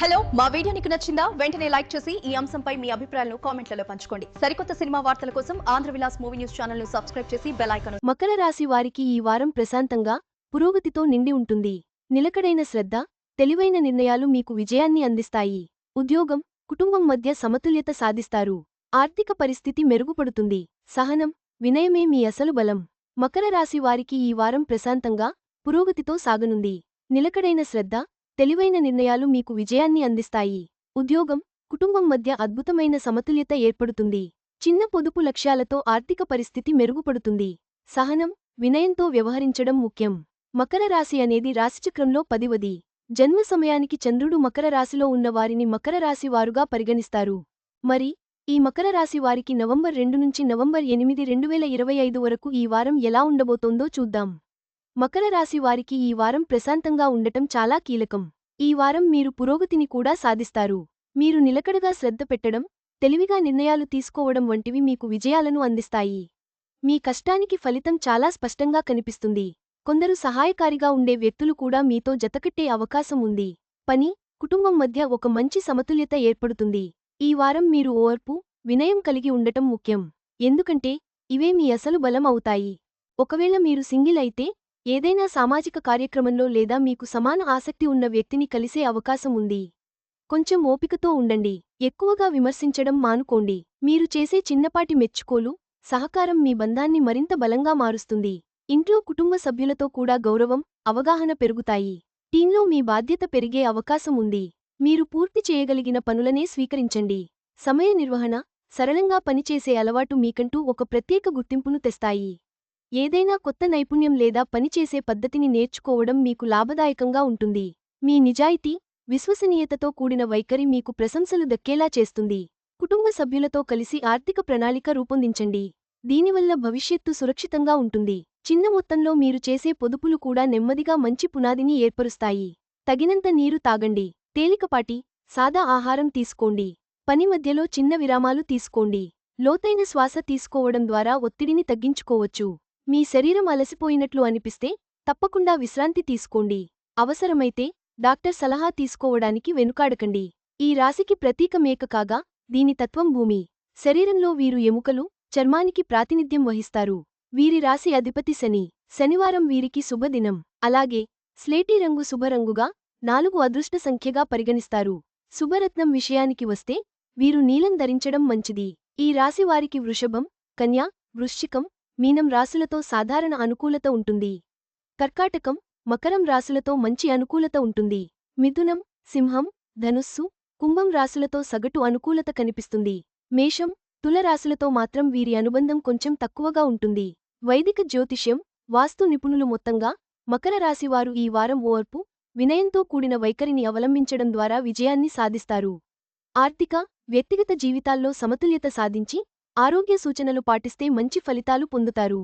Hello మా video నీకు నచ్చిందా? వెంటనే లైక్ చేసి ఈ అంశంపై మీ అభిప్రాయాలను కామెంట్లలో పంచుకోండి. సరికొత్త సినిమా వార్తల కోసం ఆంధ్ర విలాస్ మూవీ న్యూస్ ఛానల్ను సబ్స్క్రైబ్ చేసి బెలైకను మకర రాశి వారికి ఈ వారం ప్రశాంతంగా పురోగతితో నిండి ఉంటుంది. నిలకడైన శ్రద్ధ తెలివైన నిర్ణయాలు మీకు విజయాన్ని అందిస్తాయి. ఉద్యోగం కుటుంబం మధ్య సమతుల్యత సాధిస్తారు. ఆర్థిక పరిస్థితి మెరుగుపడుతుంది. సహనం వినయమే మీ అసలు బలం. మకర రాశి వారికి ఈ వారం ప్రశాంతంగా పురోగతితో సాగనుంది. నిలకడైన శ్రద్ధ తెలివైన నిర్ణయాలు మీకు విజయాన్ని అందిస్తాయి. ఉద్యోగం కుటుంబం మధ్య అద్భుతమైన సమతుల్యత ఏర్పడుతుంది. చిన్న పొదుపు లక్ష్యాలతో ఆర్థిక పరిస్థితి మెరుగుపడుతుంది. సహనం వినయంతో వ్యవహరించడం ముఖ్యం. మకర రాశి అనేది రాశిచక్రంలో పదివది. జన్మ సమయానికి చంద్రుడు మకర రాశిలో ఉన్న వారిని మకర రాశి వారుగా పరిగణిస్తారు. మరి ఈ మకర రాశి వారికి నవంబర్ రెండు నుంచి నవంబర్ ఎనిమిది రెండు వేల ఇరవై ఐదు వరకు ఈ వారం ఎలా ఉండబోతోందో చూద్దాం. మకర రాశి వారికి ఈ వారం ప్రశాంతంగా ఉండటం చాలా కీలకం. ఈ వారం మీరు పురోగతిని కూడా సాధిస్తారు. మీరు నిలకడగా శ్రద్ధ పెట్టడం తెలివిగా నిర్ణయాలు తీసుకోవడం వంటివి మీకు విజయాలను అందిస్తాయి. మీ కష్టానికి ఫలితం చాలా స్పష్టంగా కనిపిస్తుంది. కొందరు సహాయకారిగా ఉండే వ్యక్తులు కూడా మీతో జతకట్టే అవకాశం ఉంది. పని కుటుంబం మధ్య ఒక మంచి సమతుల్యత ఏర్పడుతుంది. ఈ వారం మీరు ఓర్పు వినయం కలిగి ఉండటం ముఖ్యం. ఎందుకంటే ఇవే మీ అసలు బలం అవుతాయి. ఒకవేళ మీరు సింగిల్ అయితే ఏదైనా సామాజిక కార్యక్రమంలో లేదా మీకు సమాన ఆసక్తి ఉన్న వ్యక్తిని కలిసే అవకాశం ఉంది. కొంచెం ఓపికతో ఉండండి. ఎక్కువగా విమర్శించడం మానుకోండి. మీరు చేసే చిన్నపాటి మెచ్చుకోలు సహకారం మీ బంధాన్ని మరింత బలంగా మారుస్తుంది. ఇంట్లో కుటుంబ సభ్యులతో కూడా గౌరవం అవగాహన పెరుగుతాయి. టీంలో మీ బాధ్యత పెరిగే అవకాశం ఉంది. మీరు పూర్తి చేయగలిగిన పనులనే స్వీకరించండి. సమయ నిర్వహణ సరళంగా పనిచేసే అలవాటు మీకంటూ ఒక ప్రత్యేక గుర్తింపును తెస్తాయి. ఏదైనా కొత్త నైపుణ్యం లేదా పనిచేసే పద్ధతిని నేర్చుకోవడం మీకు లాభదాయకంగా ఉంటుంది. మీ నిజాయితీ విశ్వసనీయతతో కూడిన వైఖరి మీకు ప్రశంసలు దక్కేలా చేస్తుంది. కుటుంబ సభ్యులతో కలిసి ఆర్థిక ప్రణాళిక రూపొందించండి. దీనివల్ల భవిష్యత్తు సురక్షితంగా ఉంటుంది. చిన్న మొత్తంలో మీరు చేసే పొదుపులు కూడా నెమ్మదిగా మంచి పునాదిని ఏర్పరుస్తాయి. తగినంత నీరు తాగండి. తేలికపాటి సాదా ఆహారం తీసుకోండి. పని మధ్యలో చిన్న విరామాలు తీసుకోండి. లోతైన శ్వాస తీసుకోవడం ద్వారా ఒత్తిడిని తగ్గించుకోవచ్చు. మీ శరీరం అలసిపోయినట్లు అనిపిస్తే తప్పకుండా విశ్రాంతి తీసుకోండి. అవసరమైతే డాక్టర్ సలహా తీసుకోవడానికి వెనుకాడకండి. ఈ రాశికి ప్రతీక మేక కాగా దీని తత్వం భూమి. శరీరంలో వీరు ఎముకలు చర్మానికి ప్రాతినిధ్యం వహిస్తారు. వీరి రాశి అధిపతి శని. శనివారం వీరికి శుభదినం. అలాగే స్లేటీ రంగు శుభరంగుగా నాలుగు అదృష్ట సంఖ్యగా పరిగణిస్తారు. శుభరత్నం విషయానికి వస్తే వీరు నీలం ధరించడం మంచిది. ఈ రాశి వారికి వృషభం కన్యా వృశ్చికం మీనం రాశులతో సాధారణ అనుకూలత ఉంటుంది. కర్కాటకం మకరం రాశులతో మంచి అనుకూలత ఉంటుంది. మిథునం సింహం ధనుస్సు కుంభం రాశులతో సగటు అనుకూలత కనిపిస్తుంది. మేషం తుల రాశులతో మాత్రం వీరి అనుబంధం కొంచెం తక్కువగా ఉంటుంది. వైదిక జ్యోతిష్యం వాస్తు నిపుణులు మొత్తంగా మకర రాశివారు ఈ వారం ఓర్పు వినయంతో కూడిన వైఖరిని అవలంబించడం ద్వారా విజయాన్ని సాధిస్తారు. ఆర్థిక వ్యక్తిగత జీవితాల్లో సమతుల్యత సాధించి ఆరోగ్య సూచనలు పాటిస్తే మంచి ఫలితాలు పొందుతారు.